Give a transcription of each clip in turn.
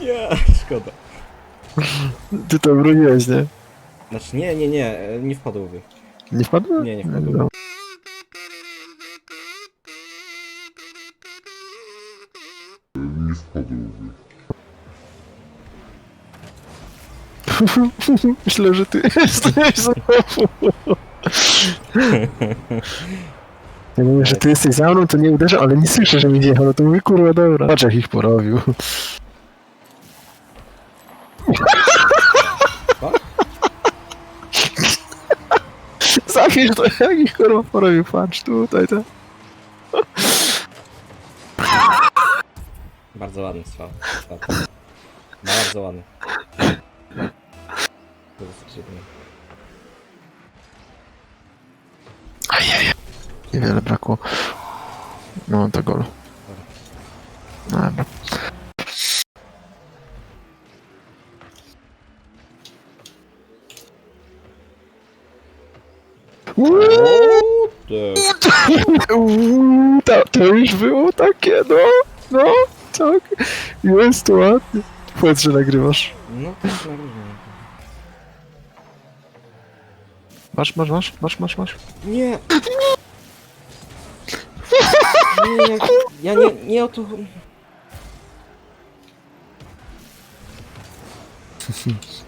Nie, szkoda. Ty to broniłeś, nie? Znaczy nie, nie, nie, e, nie wpadłoby. Nie wpadło? Nie, nie wpadło. No. Myślę, że ty jesteś znowu. Ja mówię, że ty jesteś za mną, to nie uderzę, ale nie słyszę, że mi wjechał, no to mówię, kurwa, dobra. Patrz jak ich porobił. Zapisz to, jak ich kurwa porobił, patrz tutaj, to. Bardzo ładny strzał. Tak. Bardzo ładny. To jest dziwne. Ajajaj. Niewiele brakło. No, to gol. No, dobra. Uuu, to, to już było takie, no, no, tak. Jest to ładnie. Powiedz, że nagrywasz. No tak, nagrywam. Masz, masz, masz, masz, masz, masz. Nie! Nie, ja, ja nie, nie o to...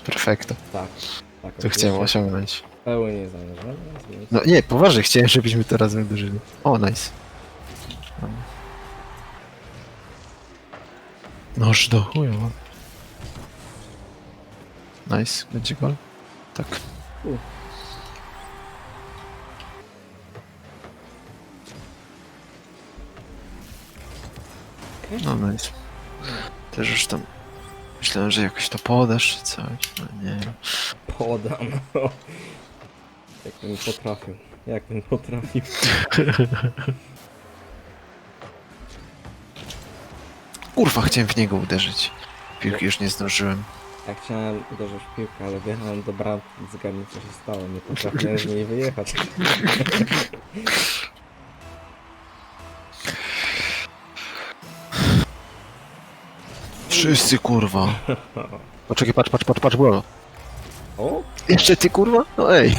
Perfekto. Tak, tak. To chciałem osiągnąć. Pełnie zamierzone. No nie, poważnie, chciałem, żebyśmy to razem dożyli. O, nice. Noż do chuja. Nice, będzie gol? Tak. U. No nice. Też już tam myślałem, że jakoś to podasz czy coś, no nie. Podam. No. Jakbym potrafił. Jakbym potrafił. Kurwa, chciałem w niego uderzyć. Piłki już nie zdążyłem. Ja chciałem uderzyć w piłkę, ale wjechałem do bramki i zgadnij co się stało. Nie potrafiłem z niej wyjechać. Wszyscy kurwa. Poczekaj, patrz, patrz, patrz, patrz, bolo. O! Jeszcze ty kurwa? No ej.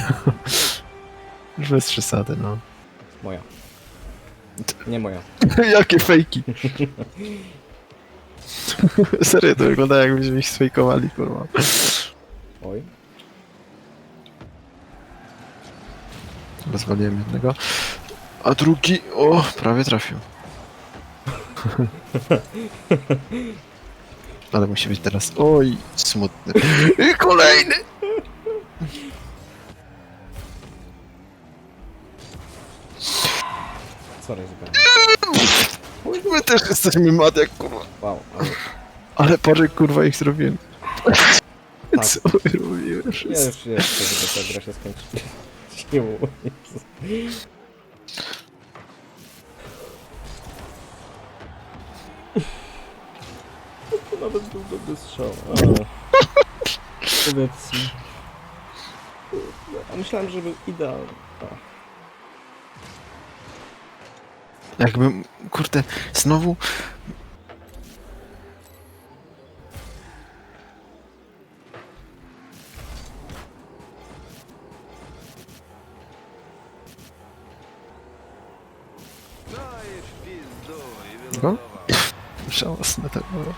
Już bez przesady, no. Moja. Nie moja. Jakie fejki. Serio, to wygląda jakbyśmy ich sfejkowali, kurwa. Oj. Rozwaliłem jednego. A drugi, o, prawie trafił. Ale musi być teraz, oj, smutny. I kolejny! Sorry, zupełnie. My też jesteśmy mad jak kurwa. Wow, ale Ale parę kurwa ich zrobiłem. Tak. Co robiłem? ja już jeszcze, żeby ta gra się skończyła. Jezus. To nawet był dobry strzał. ale- Powiedz mi. A myślałem, że był idealny. A. Jakbym, kurde, znowu...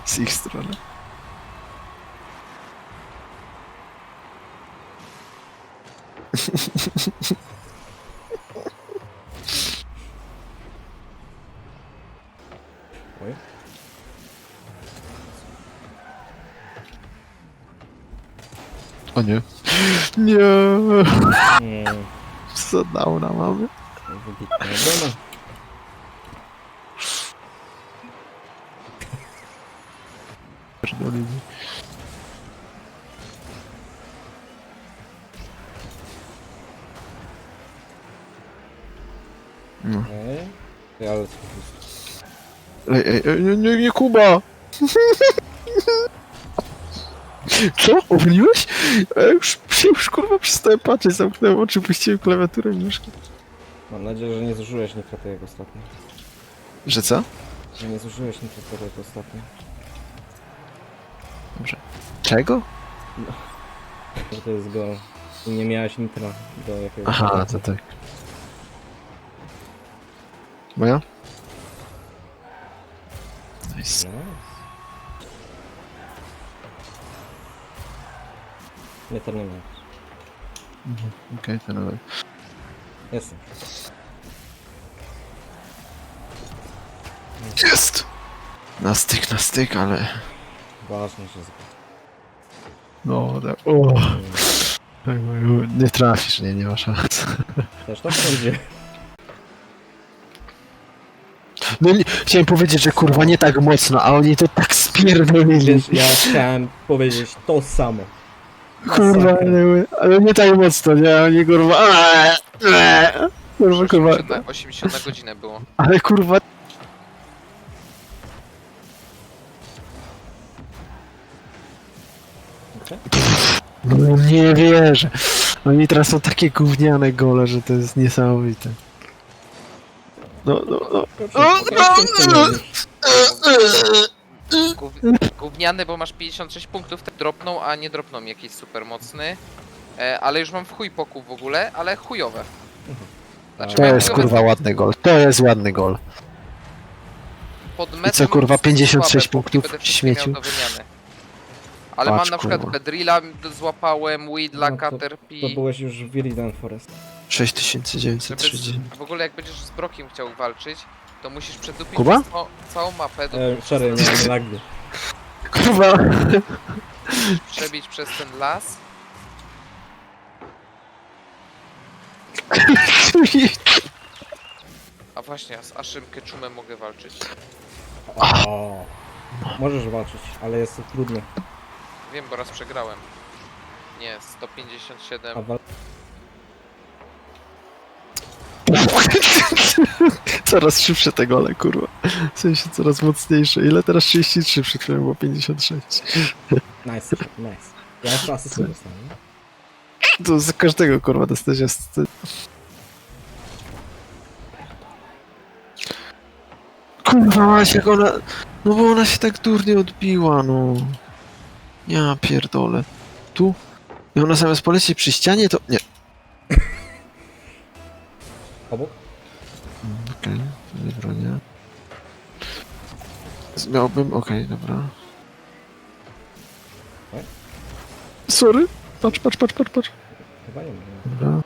z ich strony. Oj. O nie. Nie. Mm, Co downa mamy? wybitna obrona. Pierdolili. No. Ej, Ty, ale Ej, ej, ej, nie, nie, nie Kuba! Co? Ogniłeś? Ja już, już kurwa przestałem patrzeć, zamknąłem oczy, puściłem klawiaturę i myszkę. Mam nadzieję, że nie zużyłeś nitrata jak ostatnio. Że co? Że nie zużyłeś nitrata jak ostatnio. Czego? Że to jest go... i Nie miałeś nitra do jakiegoś... Aha, to tak. Moja? Nice. Nie, to nie miałeś. Okej, to nawet. Jestem. Jest! Na styk, na styk, ale... Ważne, że... z- No, tak. O. Nie trafisz, nie, nie ma szans. Też to będzie. No nie, chciałem powiedzieć, że kurwa nie tak mocno, a oni to tak spierdolili. Wiesz, ja chciałem powiedzieć to samo. Kurwa, ale, ale nie tak mocno, nie? Oni kurwa... Eee, eee. Kurwa, kurwa. 80 na, 80 na godzinę było. Ale kurwa... Okej. No nie wierzę. Oni teraz są takie gówniane gole, że to jest niesamowite. No, no, no. Gów, gówniany, bo masz 56 punktów, te dropną, a nie dropną mi jakiś super mocny. E, ale już mam w chuj poków w ogóle, ale chujowe. Znaczy, To miałem jest chujowe kurwa ładny gol. To jest ładny gol. pod I co, kurwa, mam 56 słabe poki, punktów będę wszystkie śmieciu? miał do wymiany. Ale Patrz, mam na przykład kurwa. Bedrilla złapałem, Widla, No to- Caterpie. To byłeś już w Illidan Forest. Żeby 6930. z, w ogóle jak będziesz z Brokiem chciał walczyć, to musisz przedupić Kuba? przez całą, całą mapę, do, E, sorry, miałem lagdy. Kurwa. przebić przez ten las. A właśnie, a z Ashym Ketchumem mogę walczyć. O, możesz walczyć, ale jest to trudne. Wiem, bo raz przegrałem. Nie, 157. A wal... coraz szybsze te gole, kurwa. W sensie coraz mocniejsze. Ile teraz 33 przed chwilą było 56. Nice, nice. Ja jeszcze asystę dostałem. nie? To z każdego kurwa dostać asystę. Kurwa jak ona... No bo ona się tak durnie odbiła, no. Ja pierdolę. Tu? I ona zamiast polecieć przy ścianie, to... Nie. Obok? Okej, nie bronię. Miałbym... Okej, dobra. Sorry. Patrz, patrz, patrz, patrz, patrz. Chyba nie. Dobra.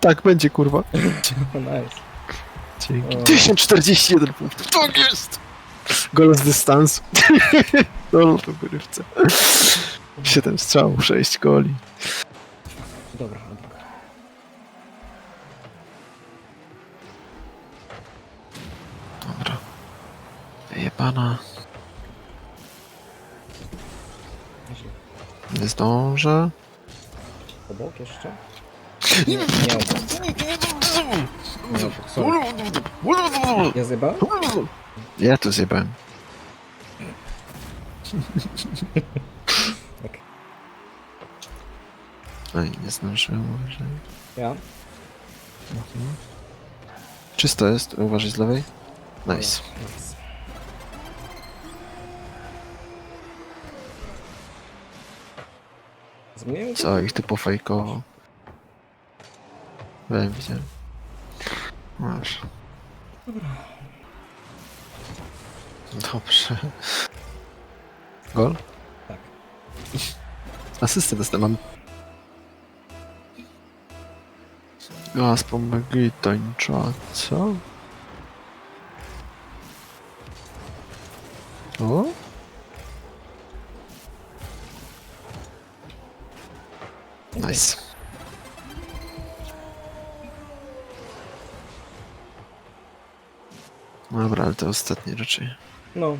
Tak będzie, kurwa. Nice. Dzięki. O. 1041 punktów. Tak jest! Gol z dystansu. Gol po wyrywce. 7 strzałów, 6 goli. Dobra, obok. Dobra. Jebana. Nieźle. Nie zdążę. Obok jeszcze? Nie, nie obok. Nie obok, sorry. Ja zjebałem? Ja tu zjebałem. Tak. Oj, nie zdążyłem, uważaj. Ja? Mhm. Czysto jest, uważaj z lewej. Nice. Nice. Zmieniłem go? Co, ich pofajkowo. Wiem, widziałem. Masz. Dobrze. Gol? Tak. Asystę dostałem. Gaz pomogli tańcza, co? O? Nice. Dobra, ale to ostatnie raczej. No,